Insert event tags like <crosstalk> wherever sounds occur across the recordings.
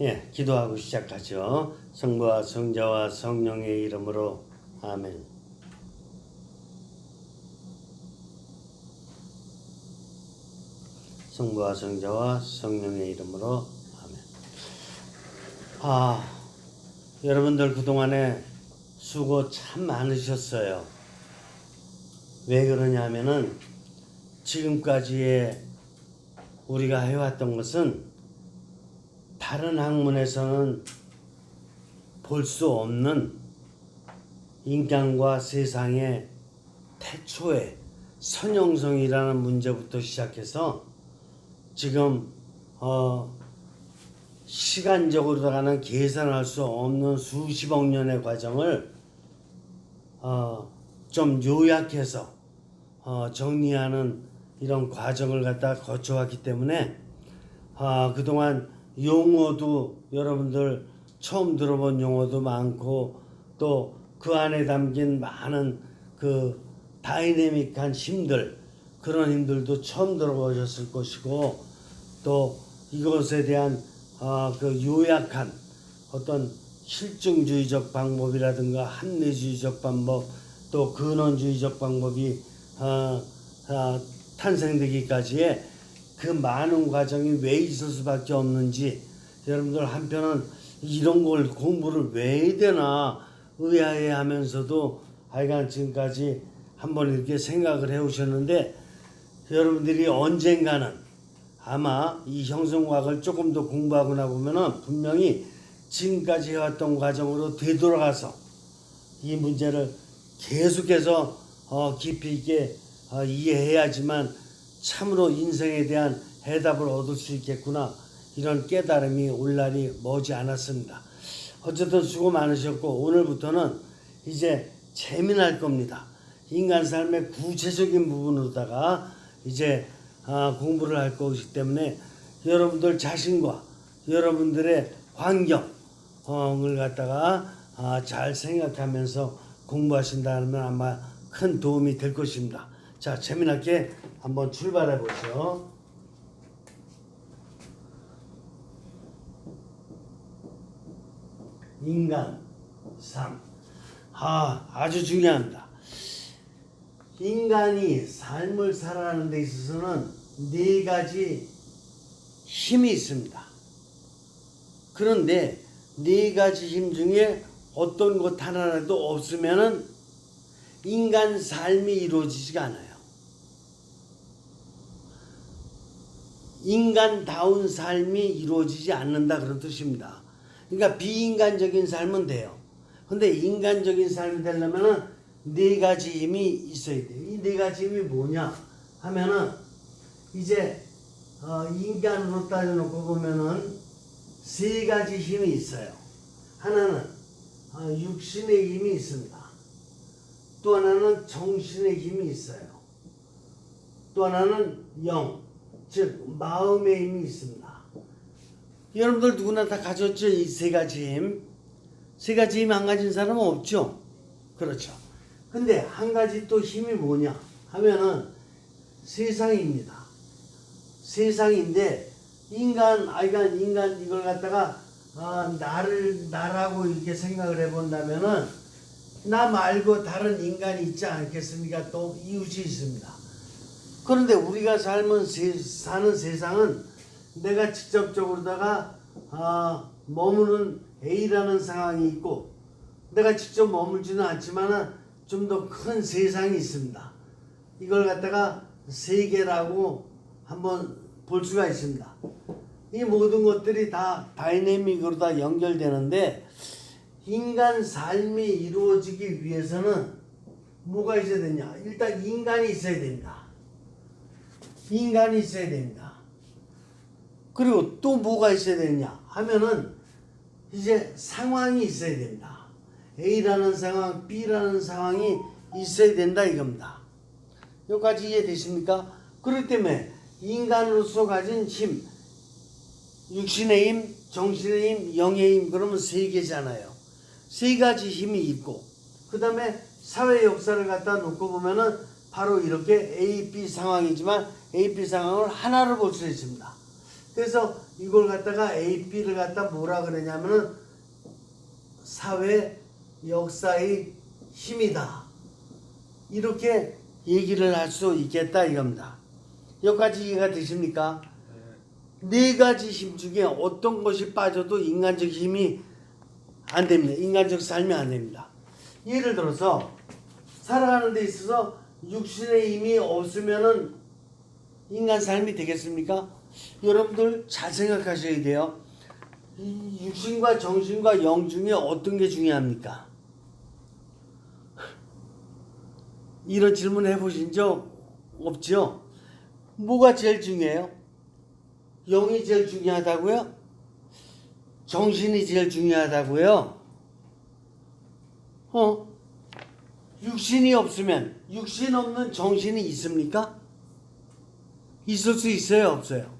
예, 기도하고 시작하죠. 성부와 성자와 성령의 이름으로 아멘. 성부와 성자와 성령의 이름으로 아멘. 아, 여러분들 그동안에 수고 참 많으셨어요. 왜 그러냐면은 지금까지의 우리가 해왔던 것은 다른 학문에서는 볼 수 없는 인간과 세상의 태초의 선형성이라는 문제부터 시작해서 지금 어 시간적으로다가는 계산할 수 없는 수십억 년의 과정을 어 좀 요약해서 어 정리하는 이런 과정을 갖다 거쳐왔기 때문에 아, 그동안 용어도 여러분들 처음 들어본 용어도 많고 또 그 안에 담긴 많은 그 다이내믹한 힘들 그런 힘들도 처음 들어보셨을 것이고 또 이것에 대한 아, 그 요약한 어떤 실증주의적 방법이라든가 합리주의적 방법 또 근원주의적 방법이 어, 어, 탄생되기까지의 그 많은 과정이 왜 있을 수밖에 없는지 여러분들 한편은 이런 걸 공부를 왜 해야 되나 의아해 하면서도 하여간 지금까지 한번 이렇게 생각을 해 오셨는데 여러분들이 언젠가는 아마 이 형성과학을 조금 더 공부하고 나 보면은 분명히 지금까지 해왔던 과정으로 되돌아가서 이 문제를 계속해서 어, 깊이 있게 어, 이해해야지만 참으로 인생에 대한 해답을 얻을 수 있겠구나 이런 깨달음이 올 날이 머지 않았습니다. 어쨌든 수고 많으셨고 오늘부터는 이제 재미날 겁니다. 인간 삶의 구체적인 부분으로다가 이제 아, 공부를 할 것이기 때문에 여러분들 자신과 여러분들의 환경을 갖다가 아, 잘 생각하면서 공부하신다면 아마 큰 도움이 될 것입니다. 자, 재미나게 한번 출발해 보죠. 인간 삶. 아, 아주 중요합니다. 인간이 삶을 살아가는 데 있어서는 네 가지 힘이 있습니다. 그런데 네 가지 힘 중에 어떤 것 하나라도 없으면은 인간 삶이 이루어지지가 않아요. 인간다운 삶이 이루어지지 않는다 그런 뜻입니다. 그러니까 비인간적인 삶은 돼요. 근데 인간적인 삶이 되려면은 네 가지 힘이 있어야 돼요. 이 네 가지 힘이 뭐냐 하면은 이제 어, 인간으로 따져놓고 보면은 세 가지 힘이 있어요. 하나는 어, 육신의 힘이 있습니다. 또 하나는 정신의 힘이 있어요. 또 하나는 영, 즉 마음의 힘이 있습니다. 여러분들 누구나 다 가졌죠 이 세 가지 힘. 세 가지 힘안 가진 사람은 없죠. 그렇죠. 근데 한 가지 또 힘이 뭐냐 하면은 세상입니다. 세상인데 인간 아이가 인간 이걸 갖다가 아, 나를 나라고 이렇게 생각을 해본다면은 나 말고 다른 인간이 있지 않겠습니까? 또 이웃이 있습니다. 그런데 우리가 삶은 세, 사는 세상은 내가 직접적으로다가 아, 머무는 A라는 상황이 있고 내가 직접 머물지는 않지만은 좀더 큰 세상이 있습니다. 이걸 갖다가 세계라고 한번 볼 수가 있습니다. 이 모든 것들이 다 다이내믹으로 다 연결되는데 인간 삶이 이루어지기 위해서는 뭐가 있어야 되냐? 일단 인간이 있어야 됩니다. 인간이 있어야 됩니다. 그리고 또 뭐가 있어야 되냐 하면은 이제 상황이 있어야 됩니다. A라는 상황, B라는 상황이 있어야 된다 이겁니다. 여기까지 이해되십니까? 그렇기 때문에 인간으로서 가진 힘, 육신의 힘, 정신의 힘, 영의 힘 그러면 세 개잖아요. 세 가지 힘이 있고 그 다음에 사회 역사를 갖다 놓고 보면은 바로 이렇게 A, B 상황이지만 A, B 상황을 하나로 볼 수 있습니다. 그래서 이걸 갖다가 AP를 갖다 뭐라 그러냐면은 사회 역사의 힘이다. 이렇게 얘기를 할 수 있겠다 이겁니다. 여기까지 이해가 되십니까? 네 가지 힘 중에 어떤 것이 빠져도 인간적 힘이 안 됩니다. 인간적 삶이 안 됩니다. 예를 들어서 살아가는 데 있어서 육신의 힘이 없으면은 인간 삶이 되겠습니까? 여러분들 잘 생각하셔야 돼요. 이 육신과 정신과 영 중에 어떤 게 중요합니까? 이런 질문 해보신 적 없죠? 뭐가 제일 중요해요? 영이 제일 중요하다고요? 정신이 제일 중요하다고요? 어? 육신이 없으면 육신 없는 정신이 있습니까? 있을 수 있어요, 없어요?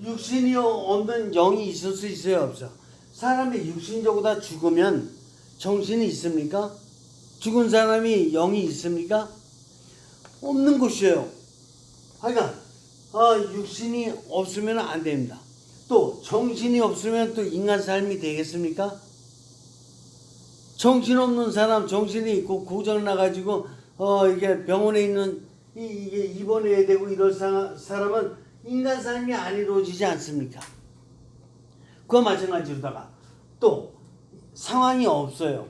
육신이 없는 영이 있을 수 있어요, 없어요? 사람이 육신적으로 다 죽으면 정신이 있습니까? 죽은 사람이 영이 있습니까? 없는 것이에요. 하여간 아, 육신이 없으면 안 됩니다. 또 정신이 없으면 또 인간 삶이 되겠습니까? 정신 없는 사람 정신이 있고 고장 나가지고 어 이게 병원에 있는 이, 이게 입원해야 되고 이럴 사, 사람은 인간 삶이 안 이루어지지 않습니까? 그와 마찬가지로다가 또 상황이 없어요.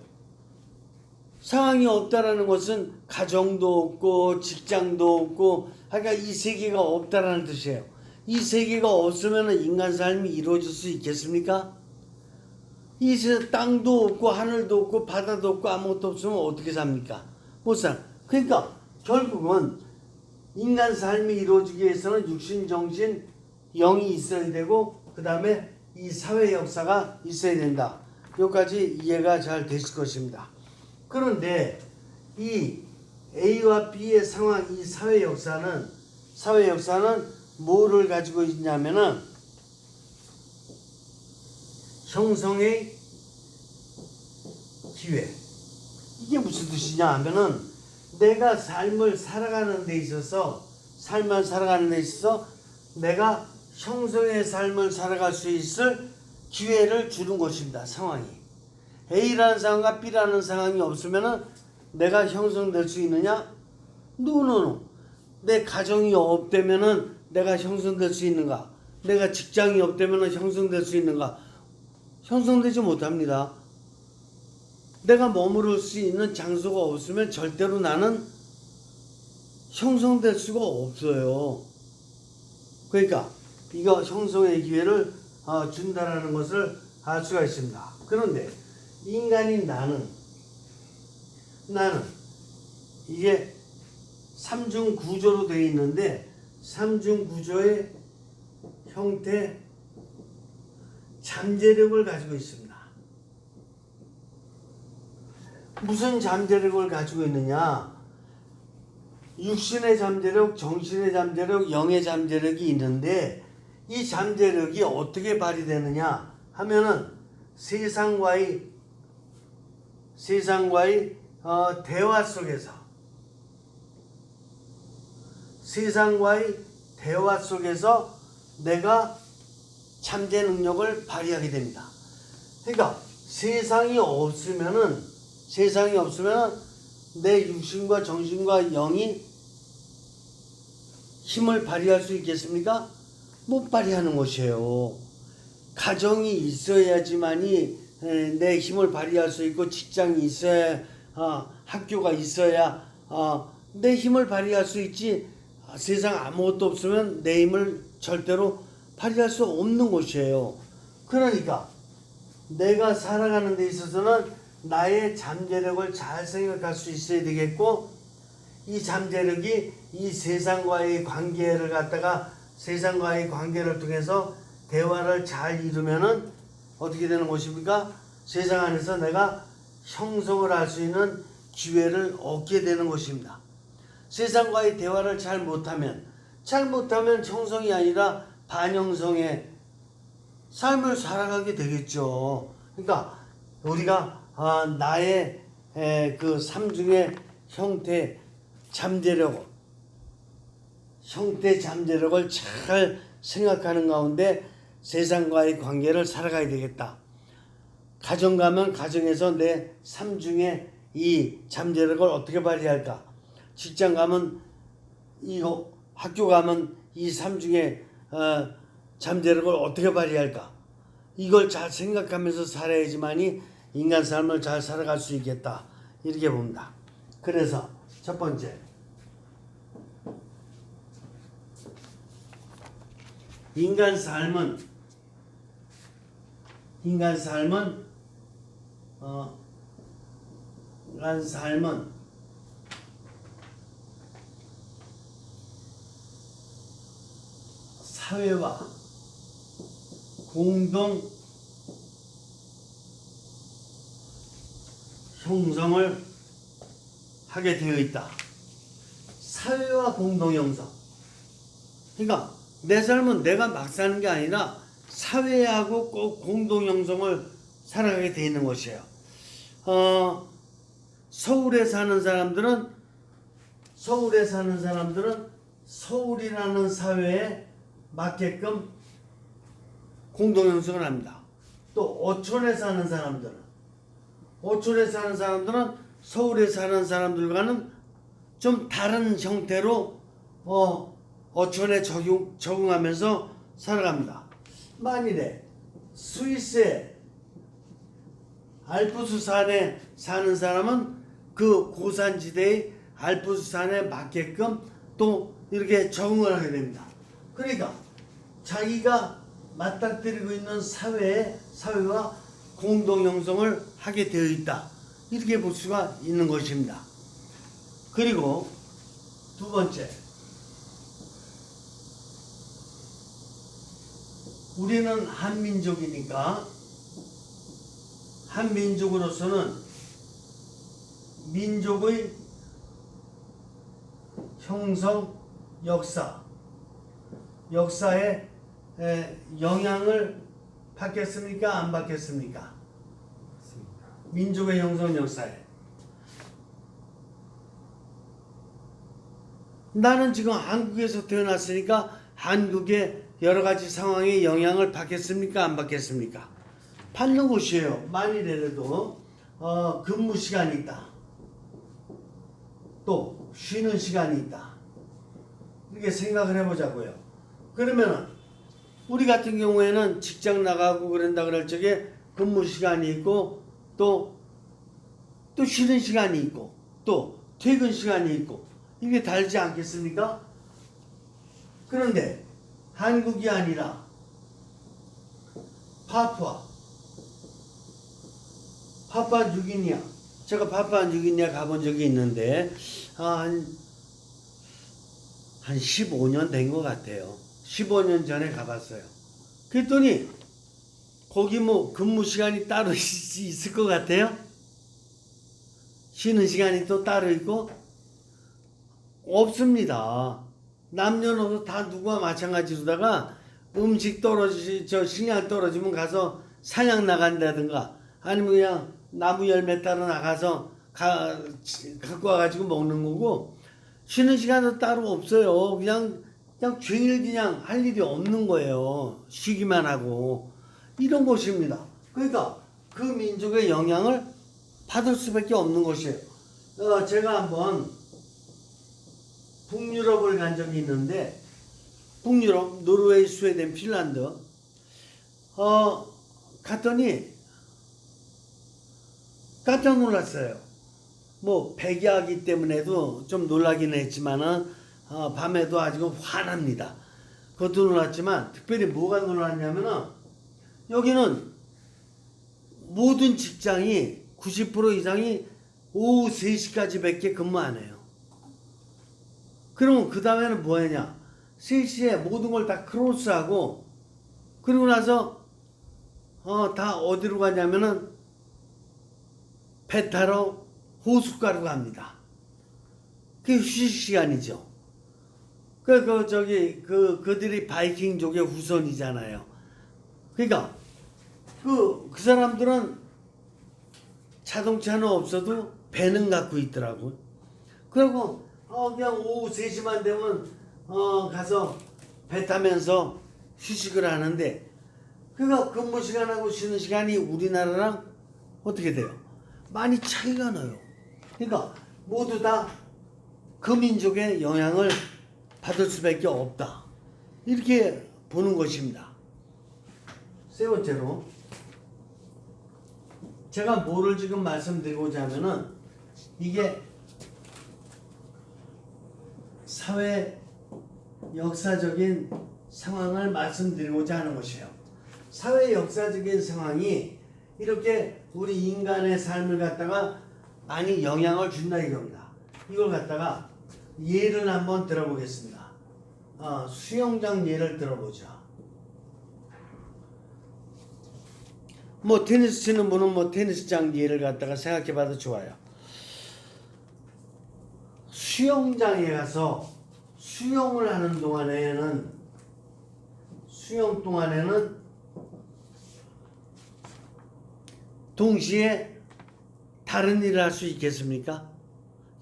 상황이 없다라는 것은 가정도 없고 직장도 없고 그러니까 이 세계가 없다라는 뜻이에요. 이 세계가 없으면 인간 삶이 이루어질 수 있겠습니까? 이 세상 땅도 없고 하늘도 없고 바다도 없고 아무것도 없으면 어떻게 삽니까? 못 살. 그러니까 결국은 인간 삶이 이루어지기 위해서는 육신, 정신, 영이 있어야 되고 그 다음에 이 사회 역사가 있어야 된다. 여기까지 이해가 잘 되실 것입니다. 그런데 이 A와 B의 상황, 이 사회 역사는 사회 역사는 뭐를 가지고 있냐면은 형성의 기회. 이게 무슨 뜻이냐 하면은 내가 삶을 살아가는 데 있어서 삶을 살아가는 데 있어서 내가 형성의 삶을 살아갈 수 있을 기회를 주는 것입니다. 상황이. A라는 상황과 B라는 상황이 없으면은 내가 형성될 수 있느냐? 노노노. 내 가정이 없다면은 내가 형성될 수 있는가? 내가 직장이 없다면은 형성될 수 있는가? 형성되지 못합니다. 내가 머무를 수 있는 장소가 없으면 절대로 나는 형성될 수가 없어요. 그러니까 이거 형성의 기회를 어, 준다라는 것을 알 수가 있습니다. 그런데 인간인 나는 나는 이게 삼중 구조로 되어 있는데 삼중 구조의 형태 잠재력을 가지고 있습니다. 무슨 잠재력을 가지고 있느냐? 육신의 잠재력, 정신의 잠재력, 영의 잠재력이 있는데 이 잠재력이 어떻게 발휘되느냐 하면은 세상과의 세상과의 어, 대화 속에서 세상과의 대화 속에서 내가 잠재 능력을 발휘하게 됩니다. 그러니까 세상이 없으면은 세상이 없으면 내 육신과 정신과 영이 힘을 발휘할 수 있겠습니까? 못 발휘하는 것이에요. 가정이 있어야지만이 에, 내 힘을 발휘할 수 있고 직장이 있어야 어, 학교가 있어야 어, 내 힘을 발휘할 수 있지 아, 세상 아무것도 없으면 내 힘을 절대로 발휘할 수 없는 것이에요. 그러니까 내가 살아가는 데 있어서는 나의 잠재력을 잘 생각할 수 있어야 되겠고 이 잠재력이 이 세상과의 관계를 갖다가 세상과의 관계를 통해서 대화를 잘 이루면은 어떻게 되는 것입니까? 세상 안에서 내가 형성을 할 수 있는 기회를 얻게 되는 것입니다. 세상과의 대화를 잘 못하면 잘 못하면 형성이 아니라 반영성의 삶을 살아가게 되겠죠. 그러니까 우리가 아, 나의 에, 그 삼중의 형태 잠재력 형태 잠재력을 잘 생각하는 가운데 세상과의 관계를 살아가야 되겠다. 가정 가면 가정에서 내삶 중에 이 잠재력을 어떻게 발휘할까? 직장 가면 이 학교 가면 이삶 중에 어, 잠재력을 어떻게 발휘할까? 이걸 잘 생각하면서 살아야지만이 인간 삶을 잘 살아갈 수 있겠다. 이렇게 봅니다. 그래서 첫 번째 인간 삶은 인간 삶은 어 인간 삶은 사회와 공동 형성을 하게 되어 있다. 사회와 공동 형성. 그러니까 내 삶은 내가 막 사는 게 아니라 사회하고 꼭 공동 형성을 살아가게 되어 있는 것이에요. 어, 서울에 사는 사람들은 서울에 사는 사람들은 서울이라는 사회에 맞게끔 공동 형성을 합니다. 또 어촌에 사는 사람들은 어촌에 사는 사람들은 서울에 사는 사람들과는 좀 다른 형태로 어, 어촌에 적용, 적응하면서 살아갑니다. 만일에 스위스의 알프스 산에 사는 사람은 그 고산지대의 알프스 산에 맞게끔 또 이렇게 적응을 하게 됩니다. 그러니까 자기가 맞닥뜨리고 있는 사회의 사회와 공동 형성을 하게 되어 있다. 이렇게 볼 수가 있는 것입니다. 그리고 두 번째, 우리는 한민족이니까 한민족으로서는 민족의 형성 역사 역사에 에, 영향을 받겠습니까? 안 받겠습니까? 민족의 형성 역사에 나는 지금 한국에서 태어났으니까 한국의 여러 가지 상황에 영향을 받겠습니까? 안 받겠습니까? 받는 곳이에요. 만일에라도 어, 근무 시간이 있다. 또 쉬는 시간이 있다. 이렇게 생각을 해보자고요. 그러면은 우리 같은 경우에는 직장 나가고 그런다 그럴 적에 근무 시간이 있고 또 또 쉬는 시간이 있고 또 퇴근 시간이 있고 이게 다르지 않겠습니까? 그런데 한국이 아니라 파푸아 파푸아 뉴기니아 제가 파푸아 뉴기니아 가본 적이 있는데 아, 한, 한 15년 된 것 같아요. 15년 전에 가봤어요. 그랬더니 거기 뭐 근무 시간이 따로 <laughs> 있- 있을 것 같아요? 쉬는 시간이 또 따로 있고 없습니다. 남녀노소 다 누구와 마찬가지로다가 음식 떨어지 저 식량 떨어지면 가서 사냥 나간다든가 아니면 그냥 나무 열매 따러 나가서 가, 갖고 와가지고 먹는 거고 쉬는 시간도 따로 없어요. 그냥 그냥 종일 그냥 할 일이 없는 거예요. 쉬기만 하고 이런 곳입니다. 그러니까 그 민족의 영향을 받을 수밖에 없는 것이에요. 어, 제가 한번 북유럽을 간 적이 있는데 북유럽 노르웨이, 스웨덴, 핀란드 어 갔더니 깜짝 놀랐어요. 뭐 백야기 때문에도 좀 놀라긴 했지만은 어, 밤에도 아주 환합니다. 그것도 놀랐지만 특별히 뭐가 놀랐냐면은 여기는 모든 직장이 90% 이상이 오후 3시까지 밖에 근무 안 해요. 그러면 그 다음에는 뭐 하냐? 3시에 모든 걸 다 크로스하고 그리고 나서 어, 다 어디로 가냐면은 배 타러 호숫가로 갑니다. 그게 휴식 시간이죠. 그, 그, 저기, 그, 그들이 바이킹족의 후손이잖아요. 그러니까, 그, 그 사람들은 자동차는 없어도 배는 갖고 있더라고. 그리고, 어, 그냥 오후 3시만 되면, 어, 가서 배 타면서 휴식을 하는데 그러니까 근무 시간하고 쉬는 시간이 우리나라랑 어떻게 돼요? 많이 차이가 나요. 그러니까 모두 다그 민족의 영향을 받을 수밖에 없다. 이렇게 보는 것입니다. 세 번째로 제가 뭐를 지금 말씀드리고자 하면은 이게 사회 역사적인 상황을 말씀드리고자 하는 것이에요. 사회 역사적인 상황이 이렇게 우리 인간의 삶을 갖다가 많이 영향을 준다 이겁니다. 이걸 갖다가 예를 한번 들어보겠습니다. 어, 수영장 예를 들어보자. 뭐 테니스 치는 분은 뭐 테니스장 예를 갖다가 생각해봐도 좋아요. 수영장에 가서 수영을 하는 동안에는 수영 동안에는 동시에 다른 일을 할 수 있겠습니까?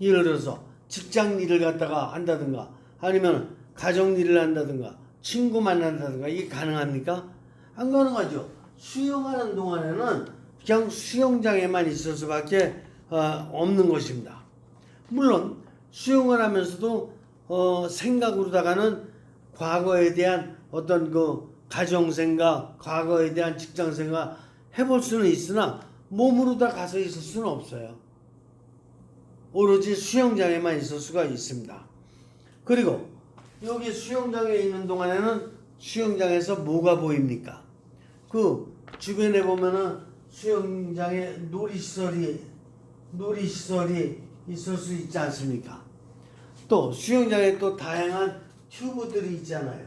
예를 들어서 직장 일을 갖다가 한다든가 아니면 가정 일을 한다든가 친구 만난다든가 이게 가능합니까? 안 가능하죠. 수영하는 동안에는 그냥 수영장에만 있을 수밖에 어, 없는 것입니다. 물론 수영을 하면서도 어, 생각으로다가는 과거에 대한 어떤 그 가정 생각, 과거에 대한 직장 생각 해볼 수는 있으나 몸으로 다 가서 있을 수는 없어요. 오로지 수영장에만 있을 수가 있습니다. 그리고 여기 수영장에 있는 동안에는 수영장에서 뭐가 보입니까? 그 주변에 보면은 수영장에 놀이시설이 놀이시설이 있을 수 있지 않습니까? 또 수영장에 또 다양한 튜브들이 있잖아요.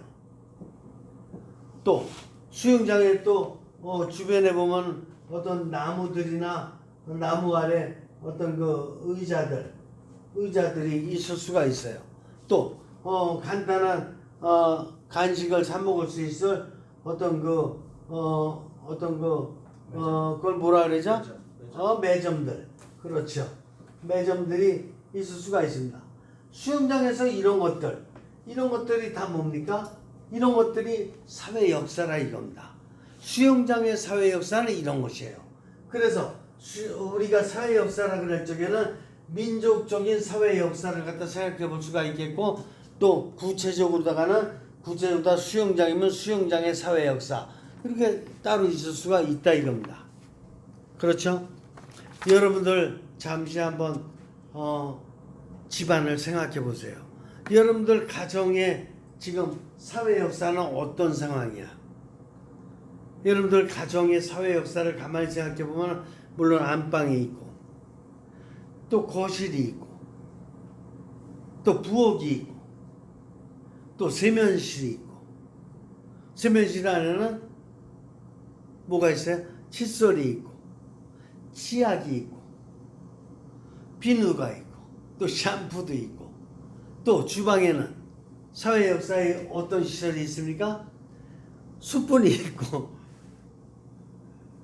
또 수영장에 또 어, 주변에 보면 어떤 나무들이나 나무 아래 어떤 그 의자들 의자들이 있을 수가 있어요. 또 어, 간단한 어, 간식을 사 먹을 수 있을 어떤 그 어, 어떤 그 어, 그걸 뭐라 그러죠? 어, 매점들 그렇죠. 매점들이 있을 수가 있습니다. 수영장에서 이런 것들 이런 것들이 다 뭡니까? 이런 것들이 사회 역사라 이겁니다. 수영장의 사회 역사는 이런 것이에요. 그래서 수- 우리가 사회 역사라 그럴 적에는 민족적인 사회 역사를 갖다 생각해 볼 수가 있겠고 또 구체적으로다가는 구체적으로 수영장이면 수영장의 사회 역사 이렇게 따로 있을 수가 있다 이겁니다. 그렇죠? 여러분들 잠시 한번 어, 집안을 생각해 보세요. 여러분들 가정의 지금 사회 역사는 어떤 상황이야? 여러분들 가정의 사회 역사를 가만히 생각해 보면 물론 안방이 있고 또 거실이 있고 또 부엌이 있고 또 세면실이 있고 세면실 안에는 뭐가 있어요? 칫솔이 있고 치약이 있고 비누가 있고 또 샴푸도 있고 또 주방에는 사회 역사에 어떤 시설이 있습니까? 숯불이 있고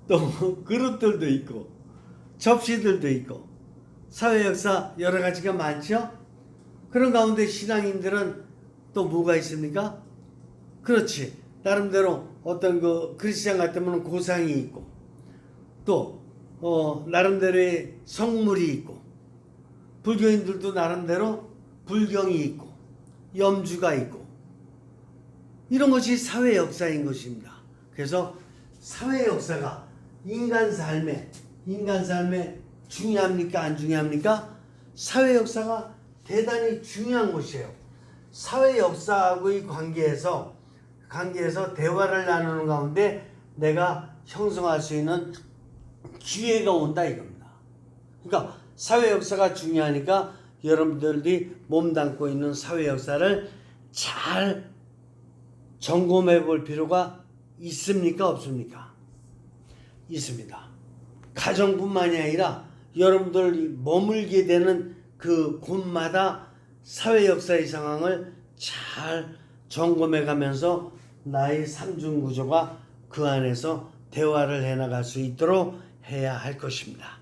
또 그릇들도 있고 접시들도 있고 사회 역사 여러 가지가 많죠. 그런 가운데 신앙인들은 또 뭐가 있습니까? 그렇지 나름대로 어떤 그 크리스찬 같으면 고상이 있고 또 어, 나름대로의 성물이 있고 불교인들도 나름대로 불경이 있고 염주가 있고 이런 것이 사회 역사인 것입니다. 그래서 사회 역사가 인간 삶에 인간 삶에 중요합니까 안 중요합니까? 사회 역사가 대단히 중요한 것이에요. 사회 역사하고의 관계에서 관계에서 대화를 나누는 가운데 내가 형성할 수 있는 기회가 온다 이겁니다. 그러니까 사회 역사가 중요하니까 여러분들이 몸담고 있는 사회 역사를 잘 점검해 볼 필요가 있습니까 없습니까? 있습니다. 가정뿐만이 아니라 여러분들이 머물게 되는 그 곳마다 사회 역사의 상황을 잘 점검해 가면서 나의 삼중 구조가 그 안에서 대화를 해 나갈 수 있도록 해야 할 것입니다.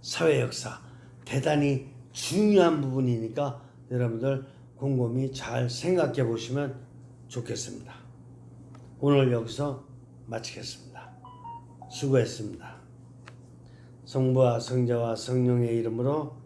사회 역사 대단히 중요한 부분이니까 여러분들 곰곰이 잘 생각해 보시면 좋겠습니다. 오늘 여기서 마치겠습니다. 수고했습니다. 성부와 성자와 성령의 이름으로